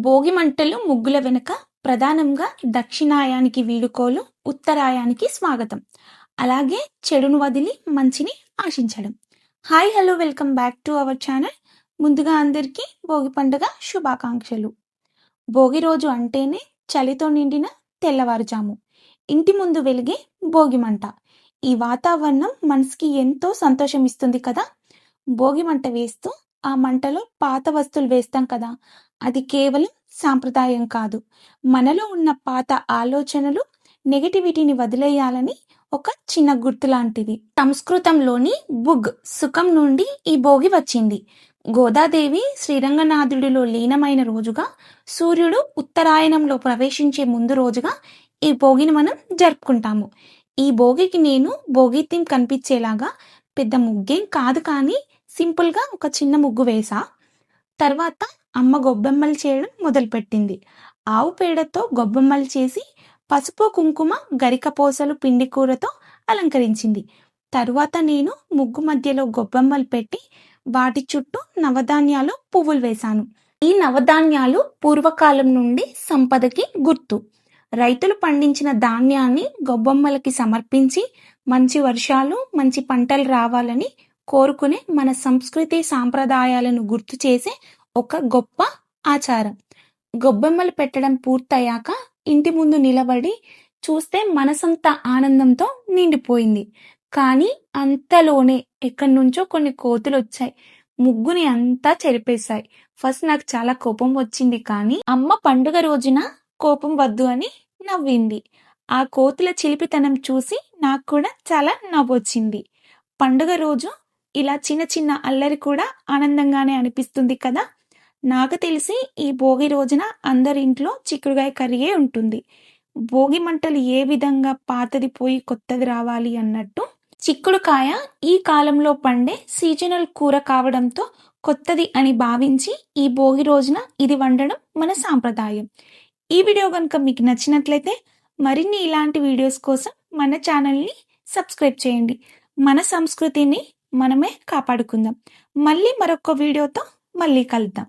భోగి మంటలు ముగ్గుల వెనుక ప్రధానంగా దక్షిణాయానికి వీడుకోలు ఉత్తరాయానికి స్వాగతం. అలాగే చెడును వదిలి మంచిని ఆశించడం. Hi hello welcome back to our channel. ముందుగా అందరికీ భోగి పండుగ శుభాకాంక్షలు. భోగి రోజు అంటేనే చలితో నిండిన తెల్లవారుజాము. ఇంటి ముందు వెలిగే భోగి మంట. ఈ వాతావరణం మనసుకి ఎంతో సంతోషం ఇస్తుంది కదా? భోగి మంట వేస్తూ ఆ మంటలో పాత వస్తువులు వేస్తాం కదా! అది కేవలం సాంప్రదాయం కాదు. మనలో ఉన్న పాత ఆలోచనలు నెగటివిటీని వదిలేయాలని ఒక చిన్న గుర్తు లాంటిది. సంస్కృతంలోని బుగ్ సుఖం నుండి ఈ భోగి వచ్చింది. గోదాదేవి శ్రీరంగనాథుడిలో లీనమైన రోజుగా సూర్యుడు ఉత్తరాయణంలో ప్రవేశించే ముందు రోజుగా ఈ భోగిని మనం జరుపుకుంటాము. ఈ భోగికి నేను భోగి కనిపించేలాగా పెద్ద ముగ్గేం కాదు కానీ సింపుల్గా ఒక చిన్న ముగ్గు వేసా. తర్వాత అమ్మ గొబ్బెమ్మలు చేయడం మొదలుపెట్టింది. ఆవు పేడతో గొబ్బెమ్మలు చేసి పసుపు కుంకుమ గరిక పోసలు పిండి కూరతో అలంకరించింది. తరువాత నేను ముగ్గు మధ్యలో గొబ్బెమ్మలు పెట్టి వాటి చుట్టూ నవధాన్యాలు పువ్వులు వేశాను. ఈ నవధాన్యాలు పూర్వకాలం నుండి సంపదకి గుర్తు. రైతులు పండించిన ధాన్యాన్ని గొబ్బెమ్మలకి సమర్పించి మంచి వర్షాలు మంచి పంటలు రావాలని కోరుకునే మన సంస్కృతి సాంప్రదాయాలను గుర్తు చేసే ఒక గొప్ప ఆచారం. గొబ్బెమ్మలు పెట్టడం పూర్తయ్యాక ఇంటి ముందు నిలబడి చూస్తే మనసంతా ఆనందంతో నిండిపోయింది. కానీ అంతలోనే ఎక్కడి నుంచో కొన్ని కోతులు వచ్చాయి ముగ్గుని అంతా చెరిపేశాయి. ఫస్ట్ నాకు చాలా కోపం వచ్చింది కానీ అమ్మ పండుగ రోజున కోపం వద్దు అని నవ్వింది. ఆ కోతుల చిలిపితనం చూసి నాకు కూడా చాలా నవ్వొచ్చింది. పండుగ రోజు ఇలా చిన్న చిన్న అల్లరి కూడా ఆనందంగానే అనిపిస్తుంది కదా? నాకు తెలిసి ఈ భోగి రోజున అందరి ఇంట్లో చిక్కుడుగాయ కర్రీయే ఉంటుంది. భోగి మంటలు ఏ విధంగా పాతది పోయి కొత్తది రావాలి అన్నట్టు చిక్కుడుకాయ ఈ కాలంలో పండే సీజనల్ కూర కావడంతో కొత్తది అని భావించి ఈ భోగి రోజున ఇది వండడం మన సాంప్రదాయం. ఈ వీడియో కనుక మీకు నచ్చినట్లయితే మరిన్ని ఇలాంటి వీడియోస్ కోసం మన ఛానల్ని సబ్స్క్రైబ్ చేయండి. మన సంస్కృతిని మనమే కాపాడుకుందాం. మళ్ళీ మరొక వీడియోతో మళ్ళీ కలుద్దాం.